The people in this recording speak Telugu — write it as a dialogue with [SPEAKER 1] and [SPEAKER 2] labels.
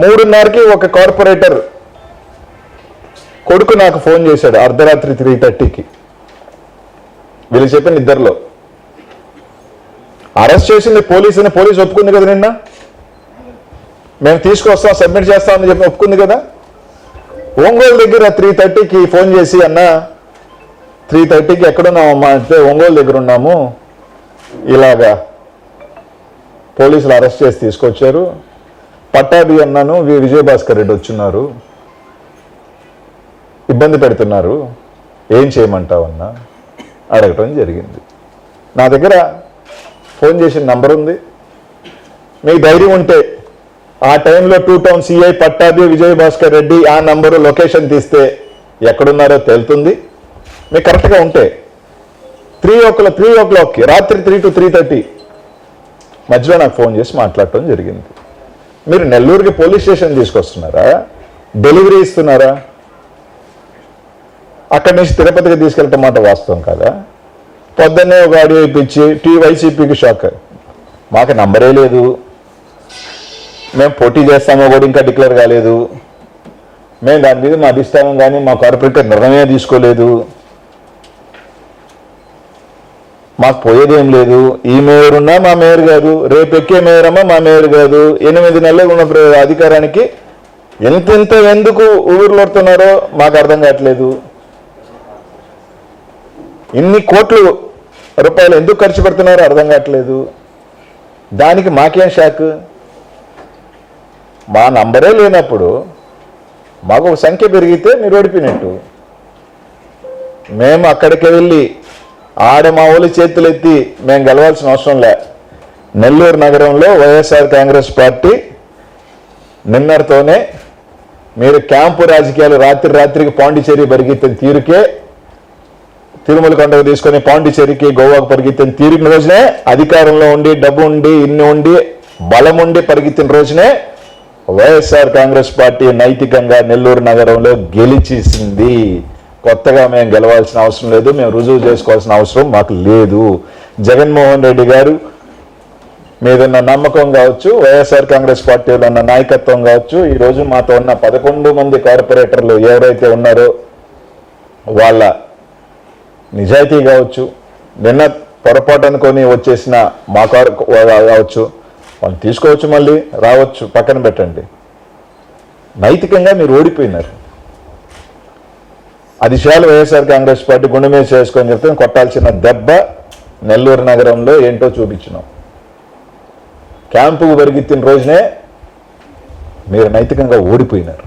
[SPEAKER 1] మూడున్నరకి ఒక కార్పొరేటర్ కొడుకు నాకు ఫోన్ చేశాడు అర్ధరాత్రి త్రీ థర్టీకి వీళ్ళు చెప్పిన ఇద్దరిలో. అరెస్ట్ చేసింది పోలీసుని పోలీసు ఒప్పుకుంది కదా నిన్న? మేము తీసుకొస్తాం సబ్మిట్ చేస్తామని చెప్పి ఒప్పుకుంది కదా? ఒంగోలు దగ్గర త్రీ థర్టీకి ఫోన్ చేసి అన్న త్రీ థర్టీకి ఎక్కడున్నామమ్మా అంటే ఒంగోలు దగ్గర ఉన్నాము. ఇలాగా పోలీసులు అరెస్ట్ చేసి తీసుకొచ్చారు. పట్టాభి అన్నాను వి. విజయభాస్కర్ రెడ్డి వచ్చున్నారు ఇబ్బంది పెడుతున్నారు. ఏం చేయమంటావన్నా అడగటం జరిగింది. నా దగ్గర ఫోన్ చేసిన నంబర్ ఉంది. మీకు ధైర్యం ఉంటే ఆ టైంలో two town CI Pattabhi Vijayabhaskar Reddy ఆ నంబరు లొకేషన్ తీస్తే ఎక్కడున్నారో తేలుతుంది. మీకు కరెక్ట్గా ఉంటే త్రీ ఓ క్లాక్ త్రీ ఓ క్లాక్కి రాత్రి త్రీ టు త్రీ థర్టీ మధ్యలో నాకు ఫోన్ చేసి మాట్లాడటం జరిగింది. మీరు నెల్లూరుకి పోలీస్ స్టేషన్ తీసుకొస్తున్నారా? డెలివరీ ఇస్తున్నారా? అక్కడి నుంచి తిరుపతికి తీసుకెళ్ళటం మాట వాస్తవం కదా? పొద్దున్నే ఒక ఆడియో ఇప్పించి టీ వైసీపీకి షాక్. మాకు నంబరే లేదు. మేము పోటీ చేస్తామో కూడా ఇంకా డిక్లేర్ కాలేదు. మేము దాని మీద మా అధిష్టానం కానీ మా కార్పొరేటర్ నిర్ణయం తీసుకోలేదు. మాకు పోయేదేం లేదు. ఈ మేయర్ ఉన్నా మా మేయర్ కాదు రేపు ఎక్కే మేయర్ అమ్మా మా మేయర్ కాదు ఎనిమిది నెలలు ఉన్న అధికారానికి ఎంతెంత ఎందుకు ఊర్లోడుతున్నారో మాకు అర్థం కావట్లేదు. ఇన్ని కోట్లు రూపాయలు ఎందుకు ఖర్చు పెడుతున్నారో అర్థం కావట్లేదు. దానికి మాకేం షాక్? మా నంబరే లేనప్పుడు మాకు ఒక సంఖ్య పెరిగితే మీరు ఓడిపోయినట్టు. మేము అక్కడికి వెళ్ళి ఆడ మా ఊళ్ళ చేతులు ఎత్తి మేము గెలవాల్సిన అవసరం లే. నెల్లూరు నగరంలో వైఎస్ఆర్ కాంగ్రెస్ పార్టీ నిన్నటితోనే మీరు క్యాంపు రాజకీయాలు రాత్రి రాత్రికి పాండిచేరి పరిగెత్తిన తీరుకే తిరుమల కొండకు తీసుకొని పాండిచేరికి గోవాకు పరిగెత్తిన తీరిన రోజునే అధికారంలో ఉండి డబ్బు ఉండి ఇన్ని ఉండి బలం ఉండి పరిగెత్తిన రోజునే వైఎస్ఆర్ కాంగ్రెస్ పార్టీ నైతికంగా నెల్లూరు నగరంలో గెలిచేసింది. కొత్తగా మేము గెలవాల్సిన అవసరం లేదు మేము రుజువు చేసుకోవాల్సిన అవసరం మాకు లేదు. జగన్మోహన్ రెడ్డి గారు మీదున్న నమ్మకం కావచ్చు వైఎస్ఆర్ కాంగ్రెస్ పార్టీలో ఉన్న నాయకత్వం కావచ్చు ఈరోజు మాతో ఉన్న పదకొండు మంది కార్పొరేటర్లు ఎవరైతే ఉన్నారో వాళ్ళ నిజాయితీ కావచ్చు నిన్న పొరపాటు అనుకొని వచ్చేసిన మా కార్ కావచ్చు వాళ్ళు తీసుకోవచ్చు మళ్ళీ రావచ్చు పక్కన పెట్టండి. నైతికంగా మీరు ఓడిపోయినారు. అది చాలు వైఎస్ఆర్ కాంగ్రెస్ పార్టీ గుండె మీద చేసుకొని చెప్తే కొట్టాల్సిన దెబ్బ నెల్లూరు నగరంలో ఏంటో చూపించినాం. క్యాంపుకు పరిగెత్తిన రోజునే మీరు నైతికంగా ఓడిపోయినారు.